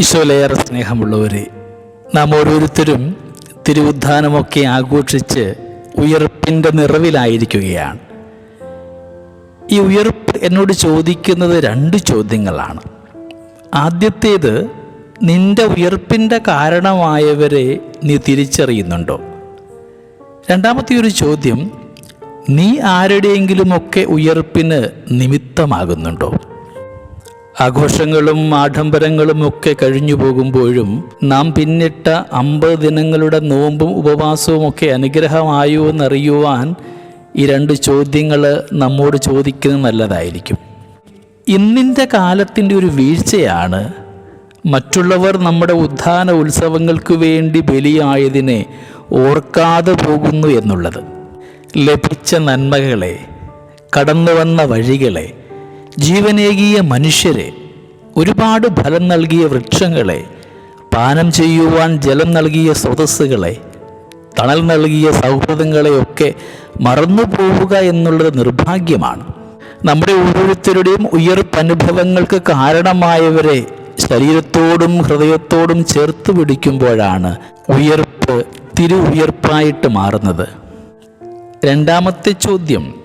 ഈശോയിലേറെ സ്നേഹമുള്ളവരെ നാം ഓരോരുത്തരും തിരുവുദ്ധാനമൊക്കെ ആഘോഷിച്ച് ഉയർപ്പിന്റെ നിറവിലായിരിക്കുകയാണ്. ഈ ഉയർപ്പ് എന്നോട് ചോദിക്കുന്നത് രണ്ട് ചോദ്യങ്ങളാണ്. ആദ്യത്തേത് നിന്റെ ഉയർപ്പിന്റെ കാരണമായവരെ നീ തിരിച്ചറിയുന്നുണ്ടോ? രണ്ടാമത്തെ ഒരു ചോദ്യം നീ ആരുടെയെങ്കിലുമൊക്കെ ഉയർപ്പിന് നിമിത്തമാകുന്നുണ്ടോ? ആഘോഷങ്ങളും ആഡംബരങ്ങളും ഒക്കെ കഴിഞ്ഞു പോകുമ്പോഴും നാം പിന്നിട്ട അമ്പത് ദിനങ്ങളുടെ നോമ്പും ഉപവാസവും ഒക്കെ അനുഗ്രഹമായോ എന്നറിയുവാൻ ഈ രണ്ട് ചോദ്യങ്ങൾ നമ്മോട് ചോദിക്കുന്നത് നല്ലതായിരിക്കും. ഇന്നിന്റെ കാലത്തിന്റെ ഒരു വീഴ്ചയാണ് മറ്റുള്ളവർ നമ്മുടെ ഉദ്ധാന ഉത്സവങ്ങൾക്ക് വേണ്ടി ബലിയായതിനെ ഓർക്കാതെ പോകുന്നു എന്നുള്ളത്. ലഭിച്ച നന്മകളെ കടന്നു വന്ന വഴികളെ ജീവനേകിയ മനുഷ്യരെ ഒരുപാട് ഫലം നൽകിയ വൃക്ഷങ്ങളെ പാനം ചെയ്യുവാൻ ജലം നൽകിയ സ്രോതസ്സുകളെ തണൽ നൽകിയ സൗഹൃദങ്ങളെയൊക്കെ മറന്നു പോവുക എന്നുള്ളത് നിർഭാഗ്യമാണ്. നമ്മുടെ ഓരോരുത്തരുടെയും ഉയർപ്പനുഭവങ്ങൾക്ക് കാരണമായവരെ ശരീരത്തോടും ഹൃദയത്തോടും ചേർത്ത് പിടിക്കുമ്പോഴാണ് ഉയർപ്പ് തിരു ഉയർപ്പായിട്ട് മാറുന്നത്. രണ്ടാമത്തെ ചോദ്യം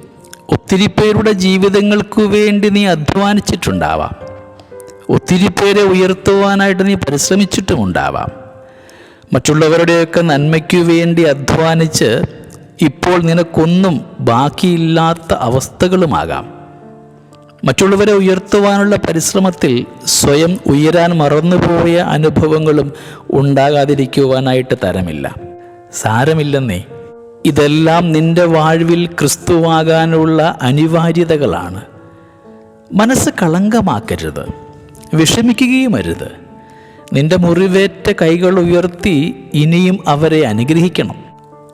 ഒത്തിരി പേരുടെ ജീവിതങ്ങൾക്കു വേണ്ടി നീ അധ്വാനിച്ചിട്ടുണ്ടാവാം. ഒത്തിരി പേരെ ഉയർത്തുവാനായിട്ട് നീ പരിശ്രമിച്ചിട്ടുമുണ്ടാവാം മറ്റുള്ളവരുടെയൊക്കെ നന്മയ്ക്കു വേണ്ടി അധ്വാനിച്ച് ഇപ്പോൾ നിനക്കൊന്നും ബാക്കിയില്ലാത്ത അവസ്ഥകളുമാകാം. മറ്റുള്ളവരെ ഉയർത്തുവാനുള്ള പരിശ്രമത്തിൽ സ്വയം ഉയരാൻ മറന്നുപോയ അനുഭവങ്ങളും ഉണ്ടാകാതിരിക്കുവാനായിട്ട് തരമില്ല. സാരമില്ലെന്നേ. ഇതെല്ലാം നിന്റെ വാഴ്വിൽ ക്രിസ്തുവാകാനുള്ള അനിവാര്യതകളാണ്. മനസ്സ് കളങ്കമാക്കരുത് വിഷമിക്കുകയും അരുത്. നിന്റെ മുറിവേറ്റ കൈകൾ ഉയർത്തി ഇനിയും അവരെ അനുഗ്രഹിക്കണം.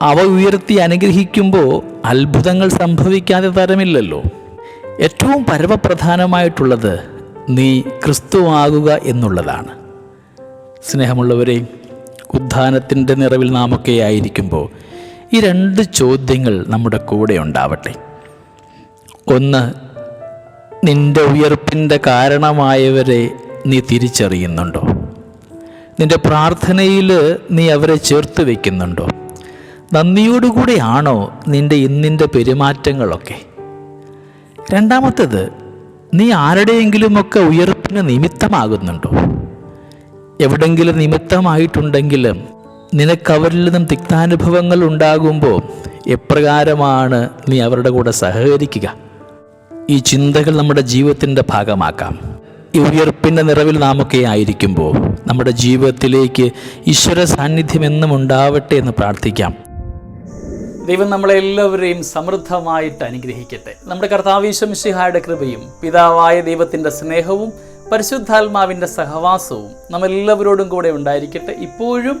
അവ ഉയർത്തി അനുഗ്രഹിക്കുമ്പോൾ അത്ഭുതങ്ങൾ സംഭവിക്കാതെ തരമില്ലല്ലോ. ഏറ്റവും പരമപ്രധാനമായിട്ടുള്ളത് നീ ക്രിസ്തുവാകുക എന്നുള്ളതാണ്. സ്നേഹമുള്ളവരെ ഉദ്ധാനത്തിന്റെ നിറവിൽ നാമൊക്കെ ആയിരിക്കുമ്പോൾ ഈ രണ്ട് ചോദ്യങ്ങൾ നമ്മുടെ കൂടെ ഉണ്ടാവട്ടെ. ഒന്ന് നിന്റെ ഉയർപ്പിന്റെ കാരണമായവരെ നീ തിരിച്ചറിയുന്നുണ്ടോ? നിന്റെ പ്രാർത്ഥനയിൽ നീ അവരെ ചേർത്ത് വയ്ക്കുന്നുണ്ടോ? നന്ദിയോടുകൂടിയാണോ നിന്റെ ഇന്നിന്റെ പെരുമാറ്റങ്ങളൊക്കെ? രണ്ടാമത്തേത് നീ ആരുടെയെങ്കിലുമൊക്കെ ഉയർപ്പിന് നിമിത്തമാകുന്നുണ്ടോ? എവിടെങ്കിലും നിമിത്തമായിട്ടുണ്ടെങ്കിലും നിനക്ക് അവരിൽ നിന്നും തിക്താനുഭവങ്ങൾ ഉണ്ടാകുമ്പോൾ എപ്രകാരമാണ് നീ അവരുടെ കൂടെ സഹകരിക്കുക? ഈ ചിന്തകൾ നമ്മുടെ ജീവിതത്തിന്റെ ഭാഗമാക്കാം. ഈ ഉയർപ്പിന്റെ നിറവിൽ നാമൊക്കെ ആയിരിക്കുമ്പോൾ നമ്മുടെ ജീവിതത്തിലേക്ക് ഈശ്വര സാന്നിധ്യം എന്നും ഉണ്ടാവട്ടെ എന്ന് പ്രാർത്ഥിക്കാം. ദൈവം നമ്മളെല്ലാവരെയും സമൃദ്ധമായിട്ട് അനുഗ്രഹിക്കട്ടെ. നമ്മുടെ കർത്താവീശംശിഹായുടെ കൃപയും പിതാവായ ദൈവത്തിന്റെ സ്നേഹവും പരിശുദ്ധാത്മാവിന്റെ സഹവാസവും നമ്മളെല്ലാവരോടും കൂടെ ഉണ്ടായിരിക്കട്ടെ. ഇപ്പോഴും